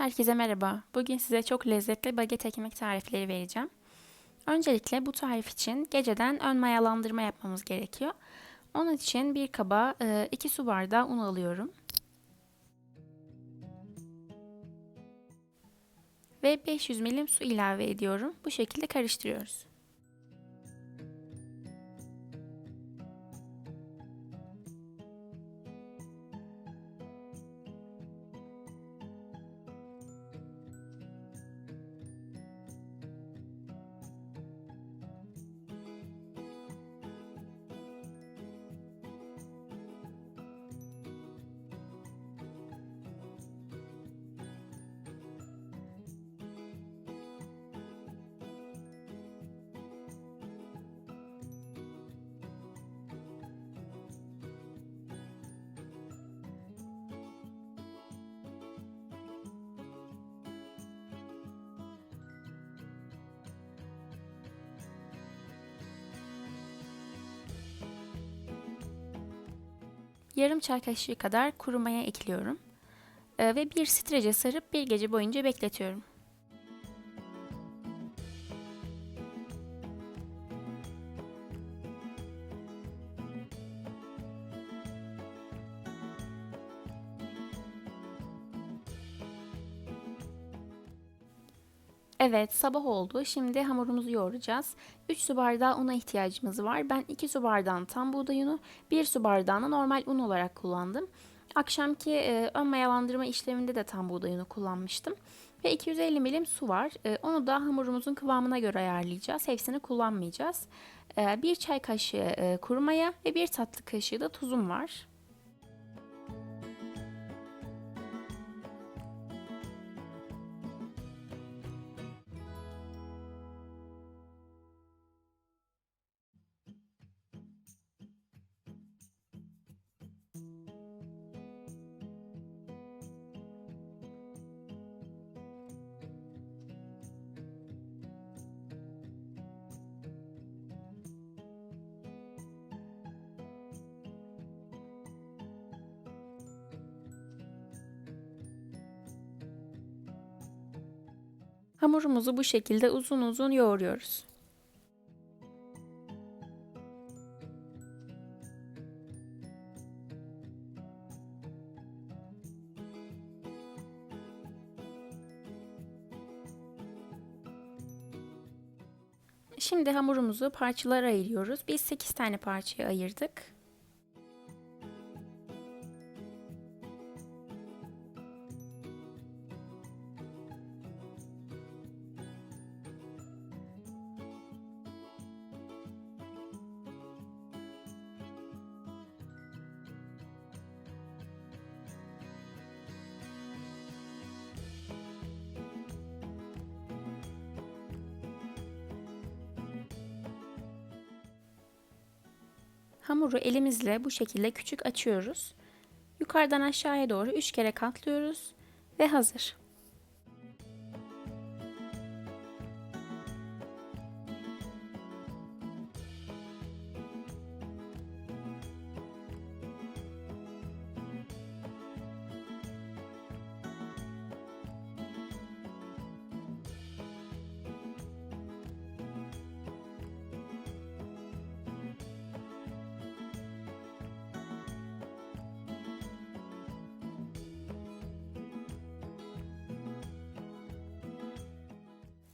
Herkese merhaba. Bugün size çok lezzetli baget ekmek tarifleri vereceğim. Öncelikle bu tarif için geceden ön mayalandırma yapmamız gerekiyor. Onun için bir kaba 2 su bardağı un alıyorum. Ve 500 milim su ilave ediyorum. Bu şekilde karıştırıyoruz. Yarım çay kaşığı kadar kuru maya ekliyorum. Ve bir strece sarıp bir gece boyunca bekletiyorum. Evet sabah oldu. Şimdi hamurumuzu yoğuracağız. 3 su bardağı una ihtiyacımız var. Ben 2 su bardağını tam buğday unu, 1 su bardağını normal un olarak kullandım. Akşamki e, ön mayalandırma işleminde de tam buğday unu kullanmıştım. Ve 250 milim su var. E, onu da hamurumuzun kıvamına göre ayarlayacağız. Hepsini kullanmayacağız. E, 1 çay kaşığı e, kuru maya ve 1 tatlı kaşığı da tuzum var. Hamurumuzu bu şekilde uzun uzun yoğuruyoruz. Şimdi hamurumuzu parçalara ayırıyoruz. Biz 8 tane parçaya ayırdık. Hamuru elimizle bu şekilde küçük açıyoruz. Yukarıdan aşağıya doğru 3 kere katlıyoruz ve hazır.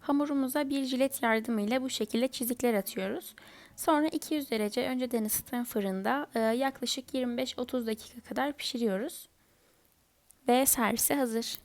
Hamurumuza bir jilet yardımıyla bu şekilde çizikler atıyoruz. Sonra 200 derece önceden ısıtan fırında e, yaklaşık 25-30 dakika kadar pişiriyoruz. Ve servise hazır.